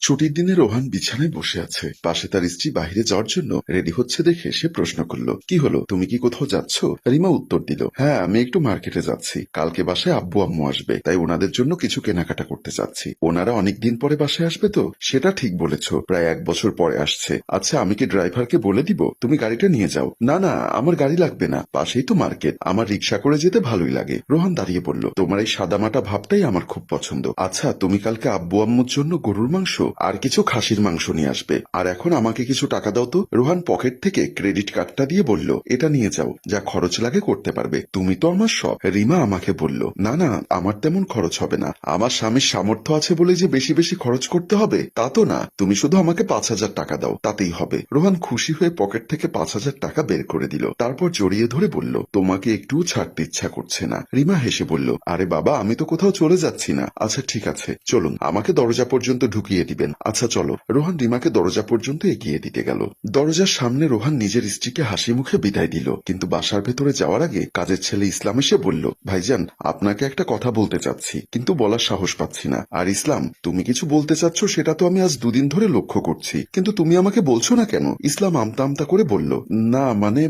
ছুটির দিনে রোহান বিছানায় বসে আছে। পাশে তার স্ত্রী বাইরে যাওয়ার জন্য রেডি হচ্ছে দেখে সে প্রশ্ন করল, কি হলো? তুমি কি কোথাও যাচ্ছ? রিমা উত্তর দিল হ্যাঁ আমি একটু মার্কেটে যাচ্ছি। কালকে বাসায় আব্বু আম্মু আসবে, তাই ওনাদের জন্য কিছু কেনাকাটা করতে চাচ্ছি ওনারা অনেকদিন পরে বাসায় আসবে তো? সেটা ঠিক বলেছ, প্রায় এক বছর পরে আসছে। আচ্ছা আমি কি ড্রাইভারকে বলে দিব? তুমি গাড়িটা নিয়ে যাও। না না, আমার গাড়ি লাগবে না। পাশেই তো মার্কেট। আমার রিক্সা করে যেতে ভালোই লাগে। রোহান দাঁড়িয়ে বলল তোমার এই সাদামাটা ভাবটাই আমার খুব পছন্দ। আচ্ছা তুমি কালকে আব্বু আম্মুর জন্য গরুর মাংস আর কিছু খাসির মাংস নিয়ে আসবে। আর এখন আমাকে কিছু টাকা দাও তো। রোহান পকেট থেকে ক্রেডিট কার্ডটা দিয়ে বলল, এটা নিয়ে যাও, যা খরচ লাগে করতে পারবে। তুমি তো আমার সব। রিমা আমাকে বলল, না না, আমার তেমন খরচ হবে না। আমার স্বামীর সামর্থ্য আছে বলে যে বেশি বেশি খরচ করতে হবে, তা তো না। তুমি শুধু আমাকে পাঁচ হাজার টাকা দাও, তাতেই হবে। রোহান খুশি হয়ে পকেট থেকে পাঁচ হাজার টাকা বের করে দিল। তারপর জড়িয়ে ধরে বলল, তোমাকে একটু ছাড়তে ইচ্ছা করছে না। রিমা হেসে বলল, আরে বাবা, আমি তো কোথাও চলে যাচ্ছি না। আচ্ছা ঠিক আছে। চলুন, আমাকে দরজা পর্যন্ত ঢুকিয়ে দিবেন আচ্ছা চলো। রোহান রিমাকে দরজা পর্যন্ত এগিয়ে দিতে গেল। দরজার সামনে রোহান নিজের স্ত্রীকে হাসি মুখে বিদায় দিল। কিন্তু বাসার ভেতরে যাওয়ার আগে কাজের ছেলে ইসলাম এসে বলল, ভাইজান, আপনাকে একটা কথা বলতে চাচ্ছি, কিন্তু বলার সাহস পাচ্ছি না। আর ইসলাম, তুমি কিছু বলতে চাচ্ছ সেটা তো আমি আজ দুদিন ধরে লক্ষ্য করছি, কিন্তু তুমি আমাকে বলছো না কেন? ইসলাম আমতা আমতা করে বলল, না মানে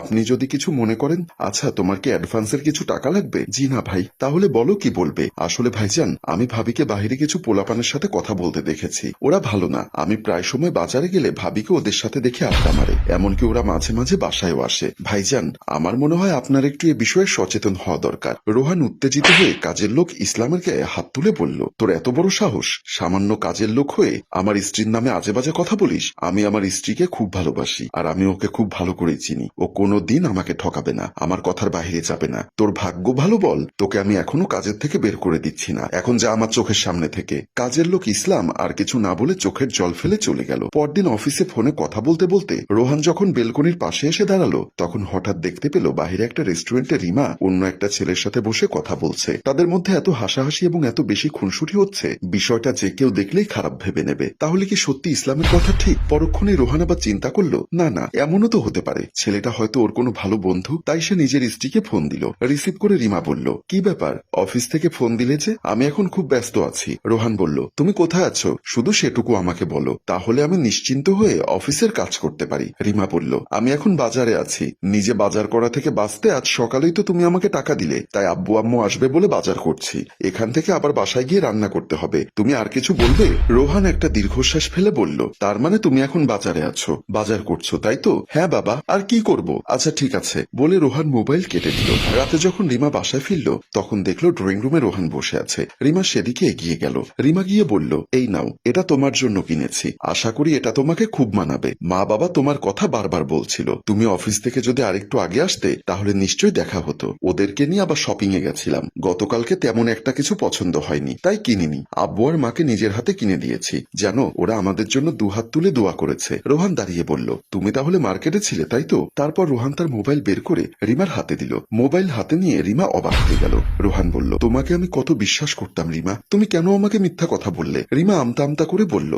আপনি যদি কিছু মনে করেন আচ্ছা তোমার কি অ্যাডভান্সের কিছু টাকা লাগবে? জি না, ভাই, তাহলে বলো কি বলবে? আসলে, ভাইজান, আমি ভাবিকে বাহিরে কিছু পোলাপানের সাথে কথা বলতে দেখেছি। ওরা ভালো না। আমি প্রায় সময় বাজারে গেলে ভাবিকে ওদের সাথে দেখে আড্ডা মারে। এমনকি ওরা মাঝে মাঝে বাসায়ও আসে। ভাইজান, আমার মনে হয় আপনার একটু এ বিষয়ে সচেতন হওয়া দরকার। রোহান উত্তেজিত হয়ে কাজের লোক ইসলামের গায়ে হাত তুলে বলল, তোর এত বড় সাহস? সামান্য কাজের লোক হয়ে আমার স্ত্রীর নামে আজে বাজে কথা বলিস? আমি আমার স্ত্রীকে খুব ভালোবাসি আর আমি ওকে খুব ভালো করে চিনি। ও কোনো দিন আমাকে ঠকাবে না। আমার কথার বাইরে যাবে না। তোর ভাগ্য ভালো বল। তোকে আমি এখনও কাজের থেকে বের করে দিচ্ছি না। এখন যা আমার চোখের সামনে থেকে। কাজের লোক ইসলাম আর কিছু না বলে চোখের জল ফেলে চলে গেল। পরদিন অফিসে ফোনে কথা বলতে বলতে রোহান যখন বেলকনির পাশে এসে দাঁড়াল, তখন হঠাৎ দেখতে পেল বাহিরে একটা রেস্টুরেন্টে রিমা অন্য একটা ছেলের সাথে বসে কথা বলছে। তাদের মধ্যে এত হাসাহাসি এবং এত বেশি খুনসুটি হচ্ছে, বিষয়টা যে কেউ দেখলেই খারাপ ভেবে নেবে। তাহলে কি সত্যি ইসলামের কথা ঠিক? পরক্ষণে রোহান আবার চিন্তা করল, না না, এমনও তো হতে পারে। ছেলেটা হয়তো ওর কোনো ভালো বন্ধু, তাই সে নিজের স্ত্রীকে ফোন দিল। রিসিভ করে রিমা বলল, কি ব্যাপার? অফিস থেকে ফোন দিলে যে? আমি এখন খুব ব্যস্ত আছি। রোহান বলল, তুমি কোথায় আছো? শুধু সেটুকু আমাকে বলো, তাহলে আমি নিশ্চিন্ত হয়ে অফিসের কাজ করতে পারি। রিমা বলল, আমি এখন বাজারে আছি। নিজে বাজার করা থেকে বাঁচতে আজ সকালেই তো তুমি আমাকে টাকা দিলে, তাই আব্বু আম্মু আসবে বলে বাজার করছি। এখান থেকে আবার বাসায় গিয়ে রান্না করতে হবে। তুমি আর কিছু বলবে? রোহান একটা দীর্ঘশ্বাস ফেলে বলল, তার মানে তুমি এখন বাজারে আছো। বাজার করছ, তাই তো? হ্যাঁ বাবা, আর কি করব? আচ্ছা ঠিক আছে, বলে রোহান মোবাইল কেটে দিল। রাতে যখন রিমা বাসায় ফিরল, তখন দেখল ড্রয়িং রুমে রোহান বসে আছে। রিমা সেদিকে এগিয়ে গেল। রিমা গিয়ে বলল, এই নাও এটা তোমার জন্য কিনেছি। আশা করি এটা তোমাকে খুব মানাবে। মা বাবা তোমার কথা বারবার বলছিল। তুমি অফিস থেকে যদি আরেকটু আগে আসতে, তাহলে নিশ্চয়ই দেখা হতো। ওদেরকে নিয়ে আবার শপিং এ গেছিলাম। গতকালকে তেমন একটা কিছু পছন্দ হয়নি, তাই কিনিনি। আব্বু আর মাকে নিজের হাতে কিনে দিয়েছি। জানো ওরা আমাদের জন্য দুহাত তুলে দোয়া করেছে। রোহান দাঁড়িয়ে বলল, তুমি তাহলে মার্কেটে ছিলে, তাই তো? তারপর রোহান তার মোবাইল বের করে রিমার হাতে দিল। মোবাইল হাতে নিয়ে রিমা অবাক হয়ে গেল। রোহান বলল, তোমাকে আমি কত বিশ্বাস করতাম, রিমা। তুমি কেন আমাকে মিথ্যা কথা বললে? রিমা আমতা আমতা করে বলল,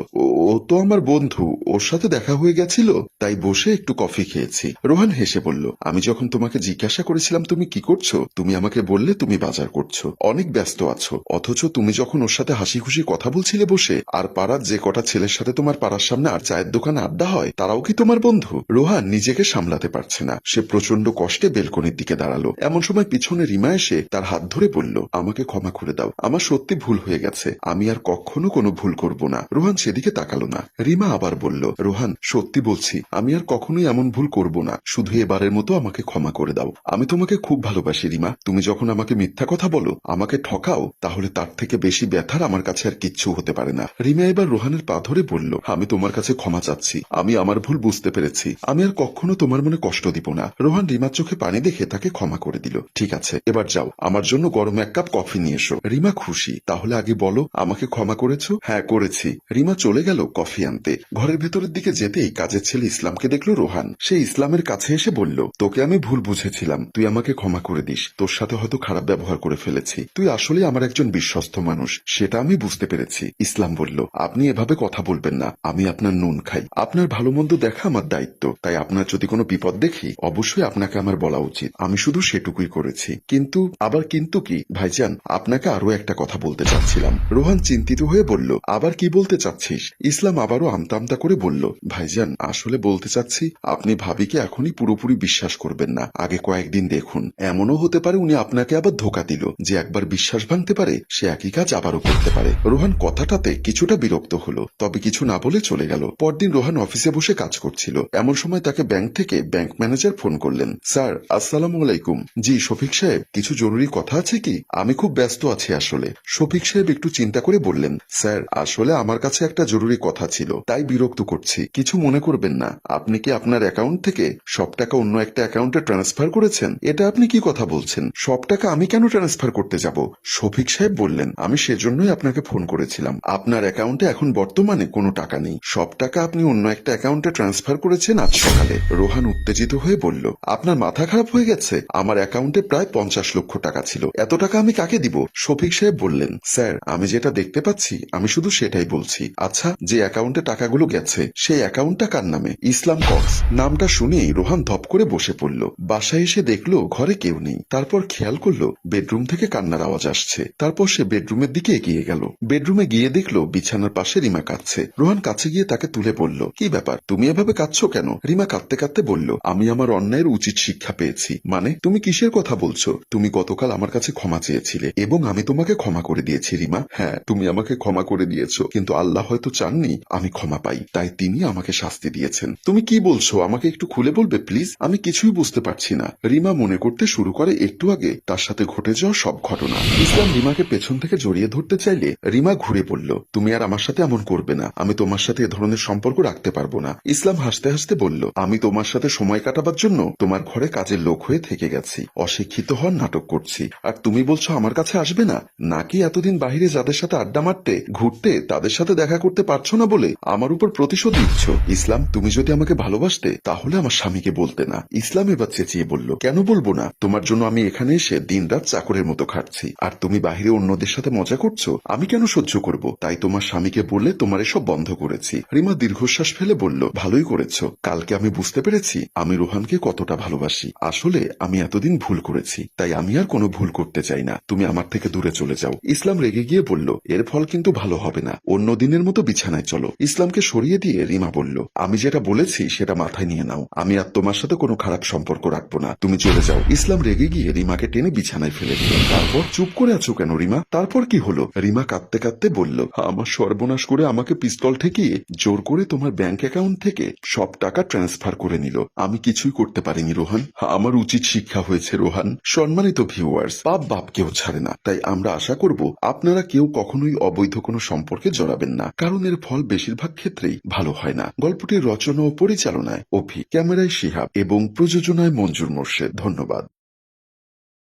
ও তো আমার বন্ধু, ওর সাথে দেখা হয়ে গেছিল, তাই বসে একটু কফি খেয়েছি। রোহান হেসে বলল, আমি যখন তোমাকে জিজ্ঞাসা করেছিলাম তুমি কি করছ, তুমি আমাকে বললে তুমি বাজার করছ, অনেক ব্যস্ত আছো, অথচ তুমি যখন ওর সাথে হাসি খুশি কথা বলছিলে বসে, আর পাড়ার যে কটা ছেলের সাথে তোমার পাড়ার সামনে আর চায়ের দোকানে আড্ডা হয়, তারাও কি তোমার বন্ধু? রোহান নিজেকে সামলাতে পারছে না, সে প্রচণ্ড কষ্টে বেলকনির দিকে দাঁড়াল। এমন সময় পিছনে রিমা এসে তার হাত ধরে বলল, আমাকে ক্ষমা করে দাও, আমার সত্যি ভুল হয়ে গেছে, আমি আর কখনো কোনো ভুল করব না। রোহান সেদিকে তাকালো না। রিমা আবার বলল, রোহান, সত্যি বলছি, আমি আর কখনোই এমন ভুল করব না। শুধু এবারের মতো আমাকে ক্ষমা করে দাও। আমি তোমাকে খুব ভালোবাসি, রিমা। তুমি যখন আমাকে মিথ্যা কথা বলো, আমাকে ঠকাও, তাহলে তার থেকে বেশি ব্যথার আমার কাছে আর কিচ্ছু হতে পারে না। রিমা এবার রোহানের পা ধরে বলল, আমি তোমার কাছে ক্ষমা চাচ্ছি। আমি আমার ভুল বুঝতে পেরেছি। আমি আর কখনো তোমার মনে কষ্ট দিব না। রোহান রিমার চোখে পানি দেখে তাকে ক্ষমা করে দিল, ঠিক আছে, এবার যাও। আমার জন্য গরম এক কাপ কফি নিয়ে এসো। রিমা খুশি, তাহলে আগে বলো, আমাকে ক্ষমা করেছ? হ্যাঁ করেছি। রিমা চলে গেল কফি আনতে। ঘরের ভেতরের দিকে যেতেই কাজের ছেলে ইসলামকে দেখল রোহান। সে ইসলামের কাছে এসে বলল, তোকে আমি ভুল বুঝেছিলাম। তুই আমাকে ক্ষমা করে দিস। তোর সাথে হয়তো খারাপ ব্যবহার করে ফেলেছি। তুই আসলে আমার একজন বিশ্বস্ত মানুষ। সেটা আমি বুঝতে পেরেছি। ইসলাম বলল, আপনি এভাবে কথা বলবেন না। আমি আপনার নুন খাই। আপনার ভালো মন্দ দেখা আমার দায়িত্ব। তাই আপনার যদি কোনো বিপদ দেখি, অবশ্যই আপনাকে আমার বলা উচিত। আমি শুধু সেটুকুই করেছি। কিন্তু, আবার কিন্তু কি? ভাইজান, আপনাকে আরও একটা কথা বলতে চাচ্ছিলাম। রোহান চিন্তিত হয়ে বলল, আবার কি বলতে চাচ্ছিস? ইসলাম আবারও আমতা আমতা করে বলল, ভাইজান, আসলে বলতে চাচ্ছি, আপনি ভাবিকে এখনই পুরোপুরি বিশ্বাস করবেন না। আগে কয়েকদিন দেখুন। এমনও হতে পারে উনি আপনাকে আবার ধোকা দিল। যে একবার বিশ্বাস ভাঙতে পারে, সে একই কাজ আবারও করতে পারে। রোহান কথাটাতে কিছুটা বিরক্ত হলো, তবে কিছু না বলে চলে গেল। পরদিন রোহান অফিসে বসে কাজ করছিল। এমন সময় তাকে ব্যাংক থেকে ব্যাংক ম্যানেজার ফোন করলেন, স্যার, আসসালামু আলাইকুম। জি, শফিক সাহেব, কিছু জরুরি কথা আছে কি? আমি খুব ব্যস্ত আছি আসলে। শফিক সাহেব একটু চিন্তা করে বললেন, স্যার, আসলে আমার কাছে একটা জরুরি কথা ছিল, তাই বিরক্ত করছি। কিছু মনে করবেন না। আপনি কি আপনার অ্যাকাউন্ট থেকে সব টাকা অন্য একটা অ্যাকাউন্টে ট্রান্সফার করেছেন? এটা আপনি কি কথা বলছেন? সব টাকা আমি কেন ট্রান্সফার করতে যাব? শফিক সাহেব বললেন, আমি সেজন্যই আপনাকে ফোন করেছিলাম। আপনার অ্যাকাউন্টে এখন বর্তমানে কোনো টাকা নেই। সব টাকা আপনি অন্য একটা অ্যাকাউন্টে ট্রান্সফার করেছেন আজ সকালে। রোহান উত্তেজিত হয়ে বলল, আপনার মাথা খারাপ হয়ে গেছে? আমার অ্যাকাউন্টে প্রায় পঞ্চাশ লক্ষ টাকা ছিল। এত টাকা আমি কাকে দিব? শফিক সাহেব বললেন, স্যার, আমি যেটা দেখতে পাচ্ছি, আমি শুধু সেটাই বলছি। আচ্ছা যে অ্যাকাউন্টে টাকাগুলো গেছে, সেই অ্যাকাউন্টটা কার নামে? ইসলাম কক্স। নামটা শুনেই রোহান ধপ করে বসে পড়ল। বাসায় এসে দেখল ঘরে কেউ নেই। তারপর খেয়াল করল, বেডরুম থেকে কান্নার আওয়াজ আসছে। তারপর সে বেডরুমের দিকে এগিয়ে গেল। বেডরুমে গিয়ে দেখল, বিছানার পাশে রিমা কাঁদছে। রোহান কাছে গিয়ে তাকে তুলে বলল, কি ব্যাপার? তুমি এভাবে কাঁদছো কেন? রিমা কাঁদতে কাঁদতে বলল, আমি আমার অন্যায়ের উচিত শিক্ষা পেয়েছি। মানে তুমি কিসের কথা বলছো? তুমি গতকাল আমার কাছে ক্ষমা চেয়েছিলে এবং আমি তোমাকে ক্ষমা করে দিয়েছি, রিমা। হ্যাঁ তুমি আমাকে ক্ষমা করে দিয়েছ। কিন্তু আল্লাহ হয়তো চাননি, আমি ক্ষমা পাই। তাই তিনি আমাকে শাস্তি দিয়েছেন। তুমি কি বলছো? আমাকে একটু খুলে বলবে, প্লিজ? আমি কিছুই বুঝতে পারছি না। রিমা মনে করতে শুরু করে একটু আগে তার সাথে ঘটে যাওয়া সব ঘটনা। ইসলাম রিমাকে পেছন থেকে জড়িয়ে ধরতে চাইলে রিমা ঘুরে বলল, তুমি আর আমার সাথে এমন করবে না। আমি তোমার সাথে এ ধরনের সম্পর্ক রাখতে পারব না। ইসলাম হাসতে হাসতে বলল, আমি তোমার সাথে সময় কাটাবার জন্য তোমার ঘরে কাজের লোক হয়ে থেকে গেছি। অশিক্ষিত হওয়ার নাটক করছি। আর তুমি বলছো আমার কাছে আসবে না? নাকি এতদিন বাহিরে যাদের সাথে আড্ডা মারতে, ঘুরতে তাদের সাথে দেখা করতে পারছ না বলে আমার উপর প্রতিশোধ নিচ্ছ। ইসলাম, তুমি যদি আমাকে ভালোবাসতে, তাহলে আমার স্বামীকে বলতে না। ইসলাম এবার চেঁচিয়ে বলল, কেন বলব না? তোমার জন্য আমি এখানে এসে দিনরাত চাকরের মতো খাটছি। আর তুমি বাহিরে অন্যদের সাথে মজা করছ? আমি কেন সহ্য করব? তাই তোমার স্বামীকে বললে তোমার এসব বন্ধ করেছি। রিমা দীর্ঘশ্বাস ফেলে বলল, ভালোই করেছ। কালকে আমি বুঝতে পেরেছি আমি রোহানকে কতটা ভালোবাসি। আসলে আমি এতদিন ভুল করেছি, তাই আমি আর কোনো ভুল করতে চাই না। তুমি আমার থেকে দূরে চলে যাও। ইসলাম রেগে গিয়ে বলল, এর ফল কিন্তু ভালো হবে না। অন্য দিনের মতো বিছানায় চলো। ইসলামকে সরিয়ে দিয়ে রিমা বলল, আমি যেটা বলেছি সেটা মাথায় নিয়ে নাও। আমি আর তোমার সাথে কোনো খারাপ সম্পর্ক রাখব না। তুমি চলে যাও। ইসলাম রেগে গিয়ে রিমাকে টেনে বিছানায় ফেলে দিল। তারপর চুপ করে আছো কেন রিমা? তারপর কি হলো? রিমা কাঁদতে কাঁদতে বলল, আমার সর্বনাশ করে আমাকে পিস্তল ঠেকিয়ে জোর করে তোমার ব্যাংক অ্যাকাউন্ট থেকে সব টাকা ট্রান্সফার করে নিল। আমি কিছুই করতে পারিনি, রোহান। আমার উচিত শিক্ষা হয়েছে, রোহান। সম্মানিত ভিউয়ার্স বাপ বাপ কেউ ছাড়ে না। তাই আমরা আশা করব, আপনারা কেউ কখনোই অবৈধ কোনো সম্পর্কে জড়াবেন না। কারণ এর ফল বেশিরভাগ ক্ষেত্রেই ভালো হয় না। গল্পটির রচনা ও পরিচালনায় অভি, ক্যামেরায় শিহাব এবং প্রযোজনায় মঞ্জুর মোর্শেদ। ধন্যবাদ।